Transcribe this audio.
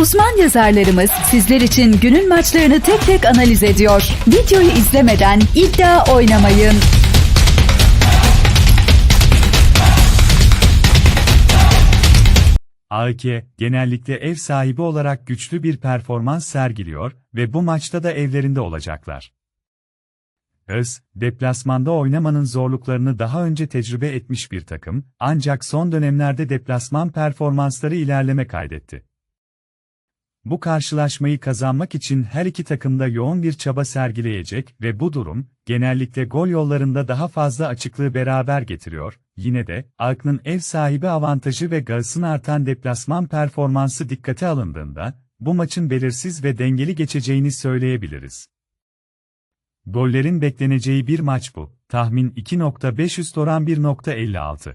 Uzman yazarlarımız sizler için günün maçlarını tek tek analiz ediyor. Videoyu izlemeden iddia oynamayın. AEK genellikle ev sahibi olarak güçlü bir performans sergiliyor ve bu maçta da evlerinde olacaklar. Öz, deplasmanda oynamanın zorluklarını daha önce tecrübe etmiş bir takım, ancak son dönemlerde deplasman performansları ilerleme kaydetti. Bu karşılaşmayı kazanmak için her iki takım da yoğun bir çaba sergileyecek ve bu durum, genellikle gol yollarında daha fazla açıklığı beraber getiriyor. Yine de, Alk'ın ev sahibi avantajı ve Gauss'un artan deplasman performansı dikkate alındığında, bu maçın belirsiz ve dengeli geçeceğini söyleyebiliriz. Gollerin bekleneceği bir maç bu. Tahmin 2.5 üst oran 1.56.